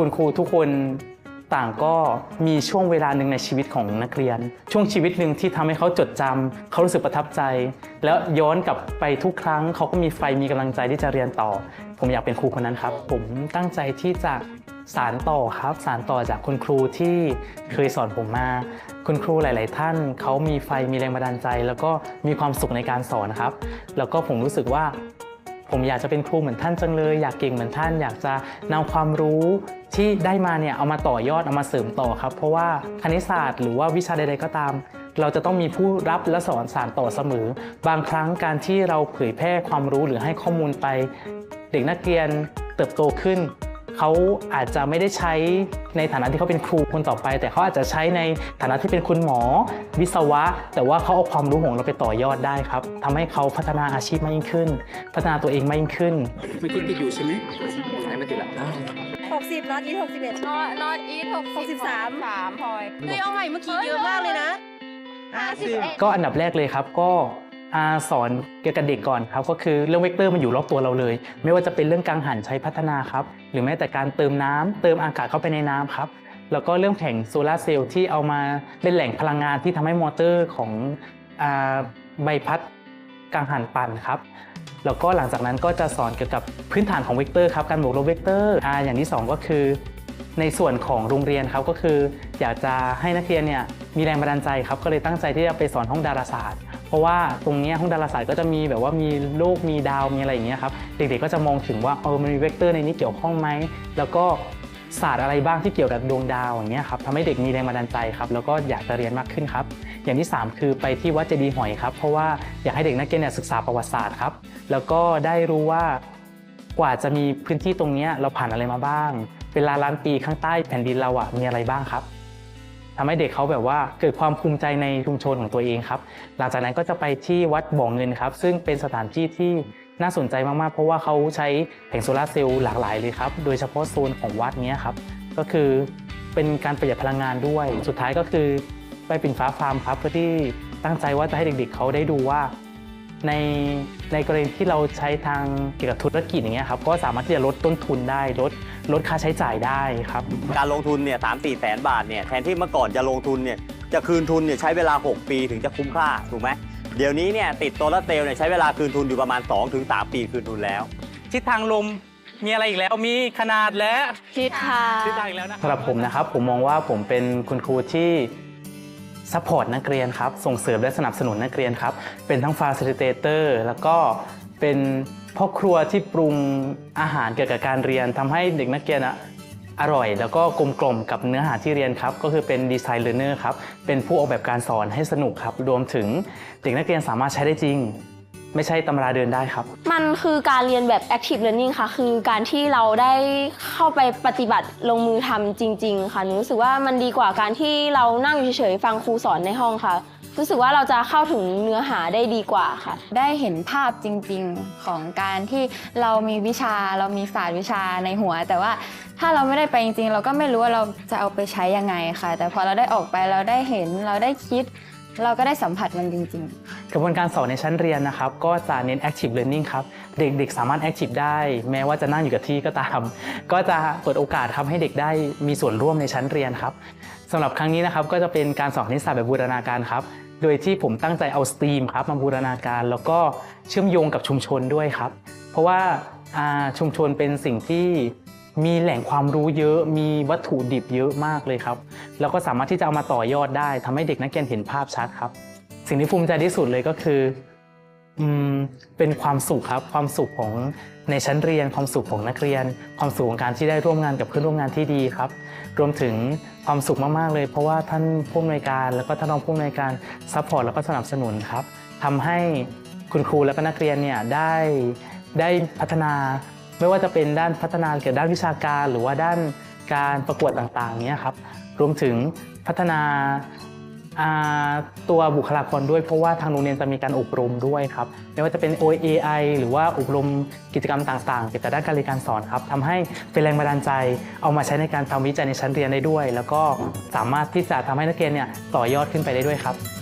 คุณครูทุกคนต่างก็มีช่วงเวลาหนึ่งในชีวิตของนักเรียน ช่วงชีวิตหนึ่งที่ทำให้เขาจดจำเขารู้สึกประทับใจ แล้วย้อนกลับไปทุกครั้ง เขาก็มีไฟมีกำลังใจที่จะเรียนต่อ ผมอยากเป็นครูคนนั้นครับ ผมตั้งใจที่จะสารต่อครับ สารต่อจากคุณครูที่เคยสอนผมมา คุณครูหลาย ๆ ท่าน เขามีไฟมีแรงบันดาลใจ แล้วก็มีความสุขในการสอนครับ แล้วก็ผมรู้สึกว่า ผมอยากจะเป็นครูเหมือนท่านจังเลย อยากเก่งเหมือนท่าน อยากจะนำความรู้ที่ได้มาเนี่ยเอามาต่อยอดเอามาเสริมต่อครับ เพราะว่าคณิตศาสตร์หรือว่าวิชาใด ๆ ก็ตาม เราจะต้องมีผู้รับและสอนสารต่อเสมอ บางครั้งการที่เราเผยแพร่ความรู้หรือให้ข้อมูลไป เด็กนักเรียนเติบโตขึ้น เขาอาจจะไม่ได้ใช้ในฐานะที่เขาเป็นครูคนต่อไป แต่เขาอาจจะใช้ในฐานะที่เป็นคุณหมอ วิศวะ แต่ว่าเขาเอาความรู้ของเราไปต่อยอดได้ครับทำให้เขาพัฒนาอาชีพมากยิ่งขึ้น พัฒนาตัวเองมากยิ่งขึ้นไม่ติดติดอยู่ใช่ไหมสายไม่ติดละหกสิบน็อตอีทหกสิบเอ็ดนอตนอตอีทหกหกสิบสามสามพลอยเฮ้ยเอาใหม่เมื่อกี้เยอะมากเลยนะห้าสิบเอ็ดก็อันดับแรกเลยครับก็ อาสอนเกี่ยวกับเด็กก่อนครับก็คือเรื่องเวกเตอร์มันอยู่รอบตัวเราเลย ไม่ว่าจะเป็นเรื่องกังหันใช้พัฒนาครับหรือแม้แต่การเติมน้ำเติมอากาศเข้าไปในน้ำครับแล้วก็เรื่องแผงโซลาร์เซลล์ที่เอามาเป็นแหล่งพลังงานที่ทำให้มอเตอร์ของใบพัดกังหันปั่นครับแล้วก็หลังจากนั้นก็จะสอนเกี่ยวกับพื้นฐานของเวกเตอร์ครับการบวกลบเวกเตอร์อ่าอย่างที่สองก็คือ ในส่วนของโรงเรียนครับก็คือ อยากจะให้นักเรียนเนี่ยมีแรงบันดาลใจครับก็เลยตั้งใจที่จะไปสอนห้องดาราศาสตร์ เพราะว่าตรงนี้ห้องดาราศาสตร์ก็จะมีแบบว่ามีโลกมีดาวมีอะไรอย่างเงี้ยครับเด็กๆก็จะมองถึงว่าเออมันมีเวกเตอร์ในนี้เกี่ยวข้องไหมแล้วก็ศาสตร์อะไรบ้างที่เกี่ยวกับดวงดาวอย่างเงี้ยครับทำให้เด็กมีแรงบันดาลใจครับแล้วก็อยากจะเรียนมากขึ้นครับ อย่างที่สามคือไปที่วัดเจดีย์หอยครับ เพราะว่าอยากให้เด็กนักเรียนเนี่ยศึกษาประวัติศาสตร์ครับแล้วก็ได้รู้ว่ากว่าจะมีพื้นที่ตรงนี้เราผ่านอะไรมาบ้าง เวลาล้านปีข้างใต้แผ่นดินเราอะมีอะไรบ้างครับ ทำให้เด็กเขาแบบว่าเกิดความภูมิใจในชุมชนของตัวเองครับ หลังจากนั้นก็จะไปที่วัดบ่อเงินครับ ซึ่งเป็นสถานที่ที่น่าสนใจมากๆ เพราะว่าเขาใช้แผงโซลาร์เซลล์หลากหลายเลยครับ โดยเฉพาะโซนของวัดนี้ครับ ก็คือเป็นการประหยัดพลังงานด้วย สุดท้ายก็คือไปปิ่นฟ้าฟาร์มครับ เพื่อที่ตั้งใจว่าจะให้เด็กๆเขาได้ดูว่าในในกรณีที่เราใช้ทางเกี่ยวกับธุรกิจอย่างเงี้ยครับก็สามารถที่จะลดต้นทุนได้ลด ลดค่าใช้จ่ายได้ครับ การลงทุนเนี่ยสามสี่แสนบาทเนี่ยแทนที่เมื่อก่อนจะลงทุนเนี่ยจะคืนทุนเนี่ยใช้เวลา 6 ปีถึงจะคุ้มค่าถูกไหมเดี๋ยวนี้เนี่ยติดโซลาร์เซลล์เนี่ยใช้เวลาคืนทุนอยู่ประมาณ 2-3 ปีคืนทุนแล้ว ทิศทางลมมีอะไรอีกแล้วมีขนาดและทิศทางทิศทางอีกแล้วนะสำหรับผมนะครับผมมองว่าผมเป็นคุณครูที่ซัพพอร์ตนักเรียนครับส่งเสริมและสนับสนุนนักเรียนครับเป็นทั้งฟาซิลิเตเตอร์แล้วก็เป็น พ่อครัวที่ปรุงอาหารเกี่ยวกับการเรียนทำให้เด็กนักเรียนอะอร่อย แล้วก็กลมกล่อมกับเนื้อหาที่เรียนครับ ก็คือเป็นดีไซน์เลอร์เนอร์ครับ เป็นผู้ออกแบบการสอนให้สนุกครับ รวมถึงเด็กนักเรียนสามารถใช้ได้จริง ไม่ใช่ตำราเดินได้ครับ มันคือการเรียนแบบ active learning ค่ะ คือการที่เราได้เข้าไปปฏิบัติลงมือทำจริง ๆ ค่ะหนูรู้สึกว่ามันดีกว่าการที่เรานั่งอยู่เฉยๆฟังครูสอนในห้องค่ะ รู้สึกว่าเราจะเข้าถึงเนื้อหาได้ดีกว่าค่ะ ได้เห็นภาพจริงๆของการที่เรามีวิชาเรามีศาสตร์วิชาในหัว แต่ว่าถ้าเราไม่ได้ไปจริงๆ เราก็ไม่รู้ว่าเราจะเอาไปใช้ยังไงค่ะ แต่พอเราได้ออกไปเราได้เห็นเราได้คิด เราก็ได้สัมผัสมันจริงๆกระบวนการสอนในชั้นเรียนนะครับ ก็จะเน้น active learning ครับ เด็กๆ สามารถ active ได้ แม้ว่าจะนั่งอยู่กับที่ก็ตาม ก็จะเปิดโอกาสครับให้เด็กได้มีส่วนร่วมในชั้นเรียนครับสำหรับครั้งนี้นะครับก็จะเป็นการสอนคณิตศาสตร์แบบบูรณาการครับ โดยที่ผมตั้งใจเอาสตรีมครับมาบูรณาการ แล้วก็เชื่อมโยงกับชุมชนด้วยครับ เพราะว่าชุมชนเป็นสิ่งที่ มีแหล่งความรู้เยอะ มีวัตถุดิบเยอะมากเลยครับ แล้วก็สามารถที่จะเอามาต่อยอดได้ทำให้เด็กนักเรียนเห็นภาพชัดครับ สิ่งที่ภูมิใจที่สุดเลยก็คืออืมเป็นความสุขครับ ความสุขของในชั้นเรียน ความสุขของนักเรียน ความสุขของการที่ได้ร่วมงานกับเพื่อนร่วมงานที่ดีครับ รวมถึงความสุขมากๆเลย เพราะว่าท่านผู้อำนวยการ แล้วก็ท่านรองผู้อำนวยการซัพพอร์ตแล้วก็สนับสนุนครับทำให้คุณครูและก็นักเรียนเนี่ยได้ได้พัฒนา ไม่ว่าจะเป็นด้านพัฒนาเกี่ยวกับด้านวิชาการ หรือว่าด้านการประกวดต่างๆเนี่ยครับรวมถึงพัฒนาตัวบุคลากรด้วยเพราะว่าทางโรงเรียนจะมีการอบรมด้วยครับไม่ว่าจะเป็น OAI หรือว่าอบรมกิจกรรมต่างๆเกี่ยวกับด้านการเรียนการสอนครับทำให้เป็นแรงบันดาลใจเอามาใช้ในการทำวิจัยในชั้นเรียนได้ด้วย แล้วก็สามารถที่จะทำให้นักเรียนเนี่ยต่อยอดขึ้นไปได้ด้วยครับ